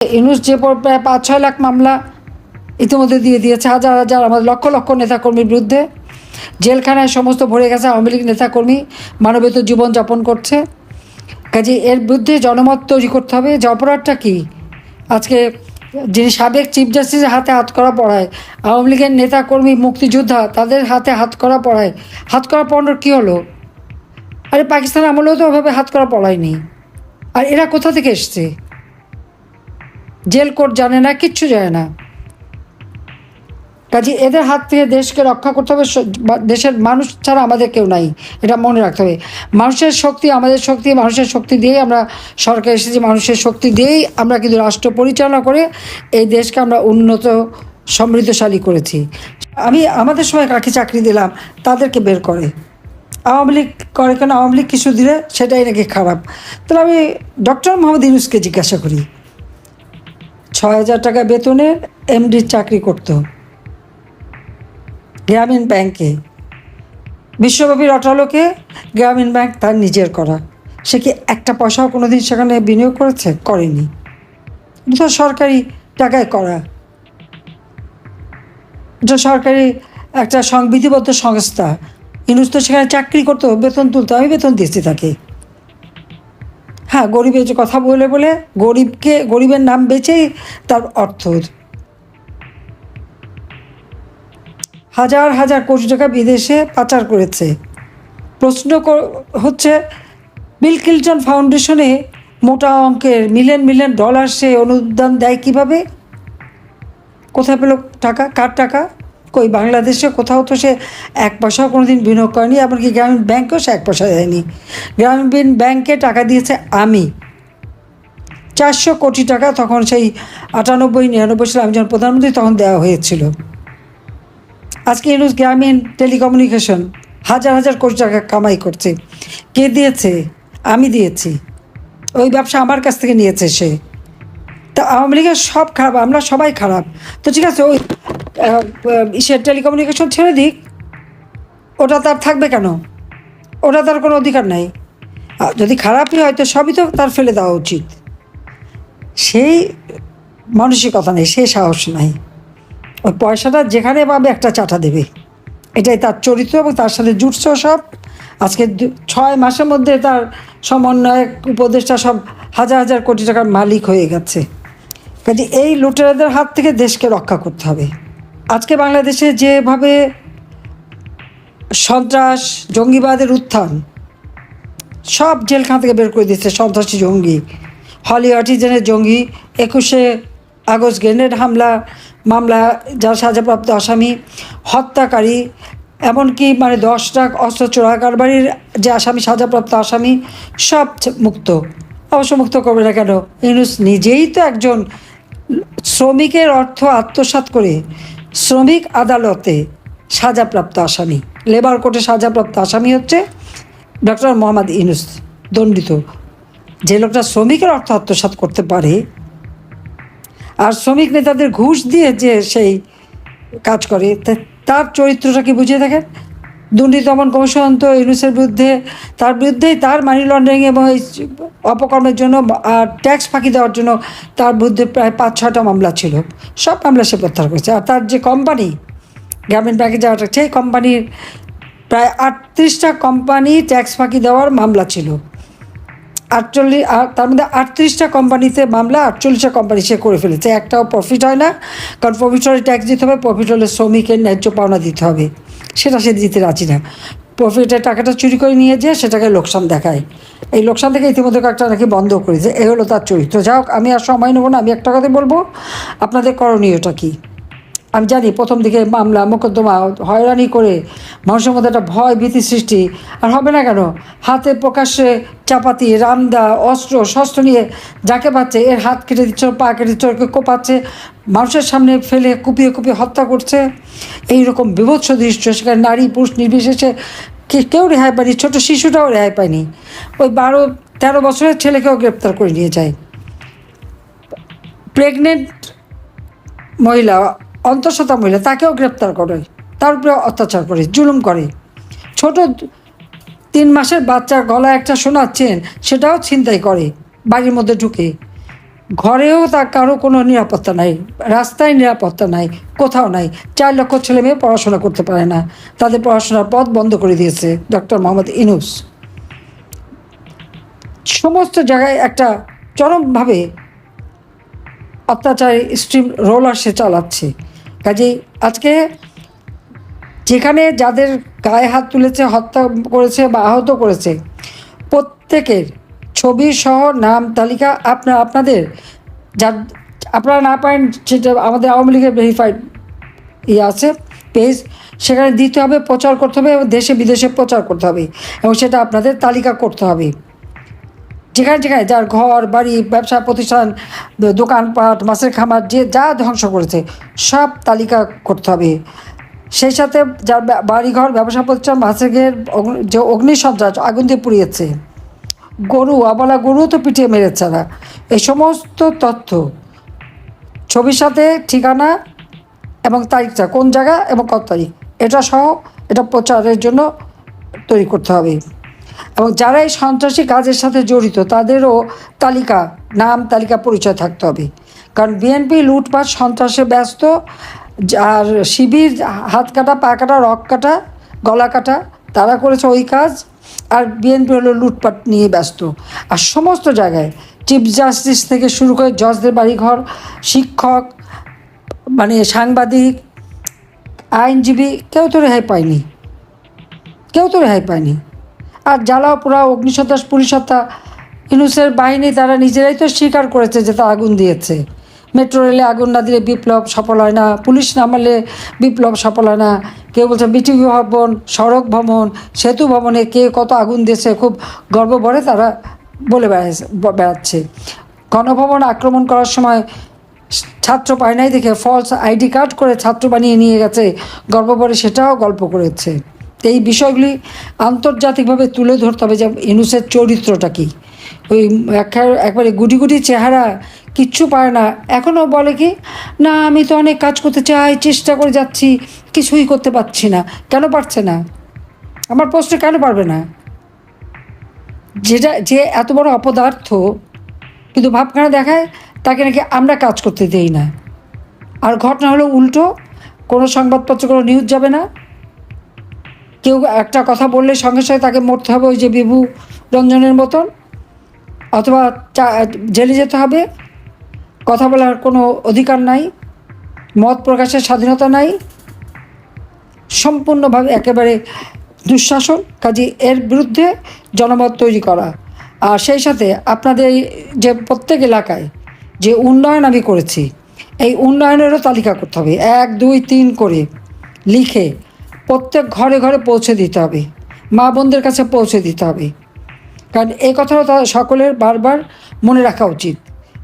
ইনুস যে প্রায় পাঁচ, ছয় লাখ মামলা ইতিমধ্যে দিয়ে দিয়েছে। হাজার হাজার, আমাদের লক্ষ লক্ষ নেতাকর্মীর বিরুদ্ধে। জেলখানায় সমস্ত ভরে গেছে আওয়ামী লীগ নেতাকর্মী। মানবিত জীবনযাপন করছে। কাজে এর বিরুদ্ধে জনমত তৈরি করতে হবে। যে অপরাধটা কী? আজকে যিনি সাবেক চিফ জাস্টিসের হাতে হাত করা পড়ায়, আওয়ামী লীগের নেতাকর্মী, মুক্তিযোদ্ধা, তাদের হাতে হাত করা পড়ায়, হাত করা পড়ানোর কী হলো? আরে পাকিস্তান আমলেও তো ওভাবে হাত করা পড়ায়নি। আর এরা কোথা থেকে এসছে? জেল কোর্ট জানে না, কিচ্ছু জানে না। কাজে এদের হাত থেকে দেশকে রক্ষা করতে হবে দেশের মানুষ ছাড়া আমাদের কেউ নাই, এটা মনে রাখতে হবে। মানুষের শক্তি আমাদের শক্তি, মানুষের শক্তি দিয়েই আমরা সরকার এসেছি, মানুষের শক্তি দিয়েই আমরা কিন্তু রাষ্ট্র পরিচালনা করে এই দেশকে আমরা উন্নত, সমৃদ্ধশালী করেছি। আমি আমাদের সময় কাকে চাকরি দিলাম, তাদেরকে বের করে। আওয়ামী লীগ করে কেন? আওয়ামী লীগ কিছু দিলে সেটাই নাকি খারাপ। তাহলে আমি ডক্টর মোহাম্মদ ইউনুসকে জিজ্ঞাসা করি। ছয় হাজার টাকা বেতনের এমডির চাকরি করতো। গ্রামীণ ব্যাংকে। বিশ্বব্যাপী রটালোকে গ্রামীণ ব্যাংক তার নিজের করা। সে কি একটা পয়সাও কোনো দিন সেখানে বিনিয়োগ করেছে? করেনি। এটা সরকারি টাকায় করা। এটা সরকারি একটা সংবিধিবদ্ধ সংস্থা। ইনুস তো সেখানে চাকরি করতো, বেতন তুলতো, আমি বেতন দিয়েছি তাকে। হ্যাঁ গরিবের যে কথা বলে বলে গরিবকে, গরিবের নাম বেচেই তার অর্থ। হাজার হাজার কোটি টাকা বিদেশে পাচার করেছে। প্রশ্ন হচ্ছে, বিল ক্লিন্টন ফাউন্ডেশনে মোটা অঙ্কের মিলিয়ন মিলিয়ন ডলার সে অনুদান দেয় কীভাবে? কোথায় পেল টাকা? কার টাকা? কই, বাংলাদেশে কোথাও তো সে এক পয়সাও কোনো দিন বিনিয়োগ করেনি, এমনকি গ্রামীণ ব্যাংকেও সে এক পয়সা দেয়নি। গ্রামীণ ব্যাংকে টাকা দিয়েছে আমি। চারশো কোটি টাকা তখন সেই আটানব্বই, নিরানব্বই সালে আমি যখন প্রধানমন্ত্রী তখন দেওয়া হয়েছিল। আজকে ইউনুস গ্রামীণ টেলিকমিউনিকেশন, হাজার হাজার কোটি টাকা কামাই করছে। কে দিয়েছে? আমি দিয়েছি। ওই ব্যবসা আমার কাছ থেকে নিয়েছে সে। তা আওয়ামী লীগের সব খারাপ, আমরা সবাই খারাপ। তো ঠিক আছে, ওই ইসের টেলিকমিউনিকেশন ছেড়ে দিক। ওটা তার থাকবে কেন? ওটা তার কোনো অধিকার নাই। যদি খারাপই হয়, তো সবই তো তার ফেলে দেওয়া উচিত। সেই মানসিকতা নেই, সেই সাহস নাই। ওই পয়সাটা যেখানে পাবে একটা চাটা দেবে। এটাই তার চরিত্র এবং তার সাথে জুটছেও সব। আজকে ছয় মাসের মধ্যে তার সমন্বয়ক, উপদেষ্টা সব হাজার হাজার কোটি টাকার মালিক হয়ে গেছে। কাজে এই লুটেরাদের হাত থেকে দেশকে রক্ষা করতে হবে। আজকে বাংলাদেশে যেভাবে সন্ত্রাস, জঙ্গিবাদের উত্থান, সব জেলখান থেকে বের করে দিচ্ছে সন্ত্রাসী জঙ্গি। হলি আর্টিজেনের জঙ্গি, একুশে আগস্ট গ্রেনেড হামলা, মামলা যার সাজাপ্রাপ্ত আসামি, হত্যাকারী, এমনকি মানে দশটা অস্ত্র চোরা কারবারির যে আসামি, সাজাপ্রাপ্ত আসামি, সব মুক্ত। অবশ্য মুক্ত করবে না কেন? ইউনুস নিজেই তো একজন শ্রমিকের অর্থ আত্মসাৎ করে শ্রমিক আদালতে সাজাপ্রাপ্ত আসামি। লেবার কোর্টে সাজাপ্রাপ্ত আসামি হচ্ছে ডক্টর মোহাম্মদ ইনুস দণ্ডিত। যে লোকটা শ্রমিকের অর্থ আত্মসাৎ করতে পারে আর শ্রমিক নেতাদের ঘুষ দিয়ে যে সেই কাজ করে তার চরিত্রটা কি বুঝিয়ে দেখেন? দুর্নীতি দমন কমিশন তো ইউনুসের বিরুদ্ধে, তার বিরুদ্ধেই তার মানি লন্ডারিং এবং এই অপকর্মের জন্য আর ট্যাক্স ফাঁকি দেওয়ার জন্য তার বিরুদ্ধে প্রায় পাঁচ ছটা মামলা ছিল। সব মামলা সে প্রত্যাহার করেছে। আর তার যে কোম্পানি গ্রামীণ ব্যাংকে যাওয়াটা সেই কোম্পানির প্রায় আটত্রিশটা কোম্পানি ট্যাক্স ফাঁকি দেওয়ার মামলা ছিল। আটচল্লিশ তার মধ্যে আটত্রিশটা কোম্পানিতে মামলা, আটচল্লিশটা কোম্পানি সে করে ফেলেছে। একটাও প্রফিট হয় না। কারণ প্রফিট হলে ট্যাক্স দিতে হবে প্রফিট হলে শ্রমিকের ন্যায্য পাওনা দিতে হবে। সেটা সে দিতে রাজি না। প্রফিটের টাকাটা চুরি করে নিয়ে যেয়ে সেটাকে লোকসান দেখায়। এই লোকসান থেকে ইতিমধ্যে একটা নাকি বন্ধ করেছে এ হলো তার চরিত্র। যাই হোক, আমি আর সময় নেব না, আমি একটা কথা বলব। আপনাদের করণীয়টা কী? আমি জানি প্রথম দিকে মামলা, মোকদ্দমা, হয়রানি করে মানুষের মধ্যে একটা ভয়, ভীতি সৃষ্টি। আর হবে না কেন? হাতে প্রকাশ্যে চাপাতি, রামদা, অস্ত্র, শস্ত্র নিয়ে যাকে পাচ্ছে, এর হাত কেটে দিচ্ছে, পা কেটে দিচ্ছে, ওকে কোপাচ্ছে, মানুষের সামনে ফেলে কুপিয়ে কুপিয়ে হত্যা করছে। এই রকম বিভৎস দৃশ্য, সেখানে নারী, পুরুষ নির্বিশেষে কেউ রেহাই পায়নি, ছোটো শিশুটাও রেহাই পায়নি। ওই বারো, তেরো বছরের ছেলেকেও গ্রেপ্তার করে নিয়ে যায়। প্রেগনেন্ট মহিলা অন্তঃসত্ত্বা মহিলা তাকেও গ্রেপ্তার করে, তার উপরে অত্যাচার করে, জুলুম করে। ছোট তিন মাসের বাচ্চার গলায় একটা শোনাচ্ছেন সেটাও ছিনতাই করে, বাড়ির মধ্যে ঢুকে। ঘরেও তার কারও কোনো নিরাপত্তা নাই, রাস্তায় নিরাপত্তা নাই, কোথাও নাই। চার লক্ষ ছেলে মেয়ে পড়াশোনা করতে পারে না, তাদের পড়াশোনার পথ বন্ধ করে দিয়েছে ডক্টর মোহাম্মদ ইনুস। সমস্ত জায়গায় একটা চরমভাবে অত্যাচারী স্ট্রিম রোলার সে চালাচ্ছে। কাজেই আজকে যেখানে যাদের গায়ে হাত তুলেছে, হত্যা করেছে বা আহত করেছে, প্রত্যেকের ছবি সহ নাম তালিকা আপনার আপনাদের যা আপনারা না পারেন সেটা আমাদের আওয়ামী লীগের ভেরিফাইড ইয়ে আছে পেজ সেখানে দিতে হবে, প্রচার করতে হবে এবং দেশে বিদেশে প্রচার করতে হবে এবং সেটা আপনাদের তালিকা করতে হবে। যেখানে যেখানে যার ঘর, বাড়ি, ব্যবসা, প্রতিষ্ঠান, দোকানপাট, মাছের খামার, যে যা ধ্বংস করেছে, সব তালিকা করতে হবে। সেই সাথে যার বাড়িঘর, ব্যবসা, প্রতিষ্ঠান, মাছের ঘের যে অগ্নিসন্ত্রাস আগুন দিয়ে পুড়িয়েছে। গরু, আবলা গরু তো পিটিয়ে মেরেছে না এই সমস্ত তথ্য, ছবির সাথে ঠিকানা এবং তারিখটা, কোন জায়গা এবং কত তারিখ, এটা সহ এটা প্রচারের জন্য তৈরি করতে হবে। এবং যারা এই সন্ত্রাসী কাজের সাথে জড়িত, তাদেরও তালিকা, নাম, তালিকা পরিচয় থাকতে হবে। কারণ বিএনপি লুটপাট, সন্ত্রাসে ব্যস্ত, আর শিবির, হাত কাটা, পা কাটা, রক কাটা, গলা কাটা, তারা করেছে ওই কাজ, আর বিএনপি হলো লুটপাট নিয়ে ব্যস্ত। আর সমস্ত জায়গায় চিফ জাস্টিস থেকে শুরু করে জজদের বাড়িঘর, শিক্ষক মানে সাংবাদিক, আইনজীবী, কেউ তো রেহাই পায়নি। কেউ তো রেহাই পায়নি। আর জ্বালাও পোড়া অগ্নিসন্ত্রাস পুলিশ হত্যা ইনুসের বাহিনী তারা নিজেরাই তো স্বীকার করেছে যে তা আগুন দিয়েছে। মেট্রো রেলে আগুন না দিলে বিপ্লব সফল হয় না, পুলিশ নামালে বিপ্লব সফল হয় না। কেউ বলছে বিটিভি ভবন, সড়ক ভবন, সেতু ভবনে কে কত আগুন দিয়েছে, খুব গর্ব ভরে তারা বলে বেড়াচ্ছে বেড়াচ্ছে। গণভবন আক্রমণ করার সময় ছাত্র পায় নাই দেখে ফলস আইডি কার্ড করে ছাত্র বানিয়ে নিয়ে গেছে গল্প পরে সেটাও গল্প করেছে। এই বিষয়গুলি আন্তর্জাতিকভাবে তুলে ধরতে হবে যে ইনুসের চরিত্রটা কি? ওই একেবারে- গুটি গুটি চেহারা কিচ্ছু পারে না। এখনও বলে কি, না, আমি তো অনেক কাজ করতে চাই, চেষ্টা করে যাচ্ছি, কিছুই করতে পারছি না। কেন পারছে না? আমার প্রশ্ন, কেন পারবে না? যেটা, যে এত বড় অপদার্থ, কিন্তু ভাবখানা দেখায়, তাকে নাকি আমরা কাজ করতে দেই না। আর ঘটনা হলো উল্টো, কোনো সংবাদপত্র, কোনো নিউজ যাবে না। কেউ একটা কথা বললে সঙ্গে সঙ্গে তাকে মরতে হবে ওই যে বিভু রঞ্জনের মতন, অথবা জেলে যেতে হবে। কথা বলার কোনো অধিকার নাই, মত প্রকাশের স্বাধীনতা নাই। সম্পূর্ণভাবে একেবারে দুঃশাসন, কাজে এর বিরুদ্ধে জনমত তৈরি করা। আর সেই সাথে আপনাদের যে প্রত্যেক এলাকায় যে উন্নয়ন আমি করেছি, এই উন্নয়নেরও তালিকা করতে হবে। এক, দুই, তিন করে লিখে প্রত্যেক ঘরে ঘরে পৌঁছে দিতে হবে। মা বোনদের কাছে পৌঁছে দিতে হবে। কারণ এই কথাটা তারা সকলের বারবার মনে রাখা উচিত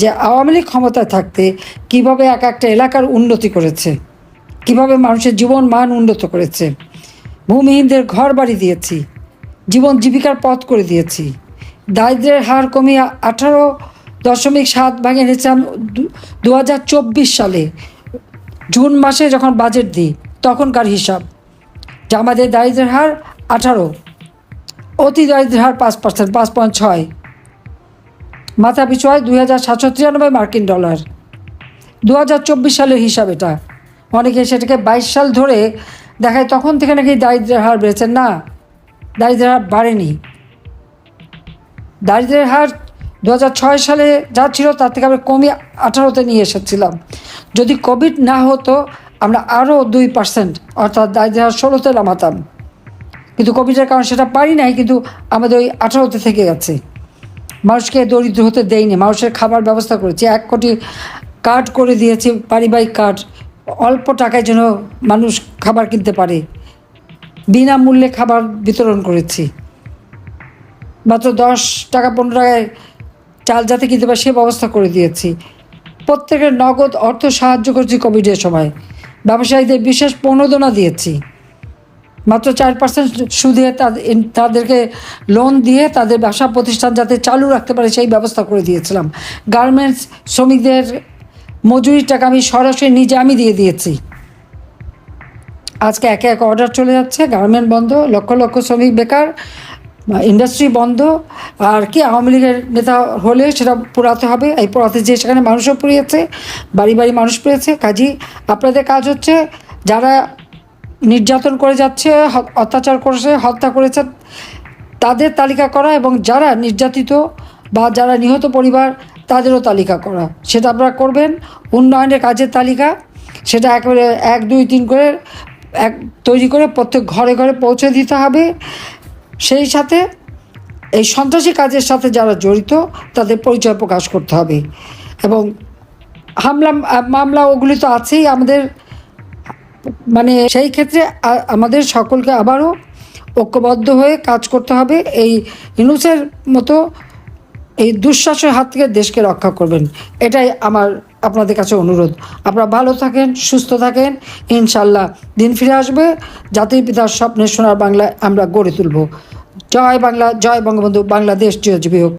যে আওয়ামী লীগ ক্ষমতায় থাকতে কীভাবে এক একটা এলাকার উন্নতি করেছে, কীভাবে মানুষের জীবন মান উন্নত করেছে, ভূমিহীনদের ঘর বাড়ি দিয়েছি, জীবন জীবিকার পথ করে দিয়েছি দারিদ্র্যের হার কমিয়ে আঠারো দশমিক সাত ভাগে এনেছিলাম দু হাজার চব্বিশ সালে জুন মাসে যখন বাজেট দিই, তখনকার হিসাব। যে আমাদের দারিদ্র্যের হার আঠারো। অতি দারিদ্র্যের হার পাঁচ পার্সেন্ট পাঁচ পয়েন্ট ছয়। মাথা পিছু হয় দুই হাজার সাতশো তিরানব্বই মার্কিন ডলার। দু হাজার চব্বিশ সালের হিসাব এটা। অনেকে সেটাকে বাইশ সাল ধরে দেখায় তখন থেকে নাকি দারিদ্র্যের হার বেড়েছে। না দারিদ্র্যের হার বাড়েনি। দারিদ্র্যের হার দু হাজার ছয় সালে যা ছিল তার থেকে আমরা কমিয়ে আঠারোতে নিয়ে এসেছিলাম। যদি কোভিড না হতো আমরা আরও দুই পার্সেন্ট অর্থাৎ দারিদ্র্যের হার ষোলোতে নামাতাম কিন্তু কোভিডের কারণে সেটা পারি নাই, কিন্তু আমাদের ওই আঠারোতে থেকে গেছে। মানুষকে দরিদ্র হতে দেয়নি, মানুষের খাবার ব্যবস্থা করেছি। এক কোটি কার্ড করে দিয়েছি, পারিবারিক কার্ড অল্প টাকায় যেন মানুষ খাবার কিনতে পারে। বিনামূল্যে খাবার বিতরণ করেছি। মাত্র দশ টাকা, পনেরো টাকায় চাল যাতে কিনতে পারে, সে ব্যবস্থা করে দিয়েছি। প্রত্যেকের নগদ অর্থ সাহায্য করছি কোভিডের সময়। ব্যবসায়ীদের বিশেষ প্রণোদনা দিয়েছি। মাত্র চার পার্সেন্ট সুদে তাদের তাদেরকে লোন দিয়ে তাদের ব্যবসা প্রতিষ্ঠান যাতে চালু রাখতে পারে সেই ব্যবস্থা করে দিয়েছিলাম। গার্মেন্টস শ্রমিকদের মজুরির টাকা আমি সরাসরি নিজে আমি দিয়ে দিয়েছি। আজকে একে এক অর্ডার চলে যাচ্ছে গার্মেন্ট বন্ধ, লক্ষ লক্ষ শ্রমিক বেকার ইন্ডাস্ট্রি বন্ধ, আর কি আওয়ামী লীগের নেতা হলে সেটা পোড়াতে হবে। এই পোড়াতে যে সেখানে মানুষও পুড়িয়েছে, বাড়ি বাড়ি মানুষ পেয়েছে কাজী, আপনাদের কাজ হচ্ছে যারা নির্যাতন করে যাচ্ছে অত্যাচার করেছে, হত্যা করেছে, তাদের তালিকা করা এবং যারা নির্যাতিত বা যারা নিহত পরিবার, তাদেরও তালিকা করা। সেটা আপনারা করবেন। উন্নয়নের কাজের তালিকা, সেটা একেবারে এক, দুই, তিন করে, এক তৈরি করে প্রত্যেক ঘরে ঘরে পৌঁছে দিতে হবে। সেই সাথে এই সন্ত্রাসী কাজের সাথে যারা জড়িত, তাদের পরিচয় প্রকাশ করতে হবে। এবং হামলা, মামলা ওগুলি তো আছেই আমাদের মানে সেই ক্ষেত্রে আমাদের সকলকে আবারও ঐক্যবদ্ধ হয়ে কাজ করতে হবে। এই ইনুসের মতো এই দুঃশাসের হাত থেকে দেশকে রক্ষা করবেন। এটাই আমার আপনাদের কাছে অনুরোধ। আপনারা ভালো থাকেন, সুস্থ থাকেন। ইনশাল্লাহ দিন ফিরে আসবে। জাতির পিতার স্বপ্নের সোনার বাংলায় আমরা গড়ে তুলব। জয় বাংলা, জয় বঙ্গবন্ধু, বাংলাদেশ চিরজীবী হোক।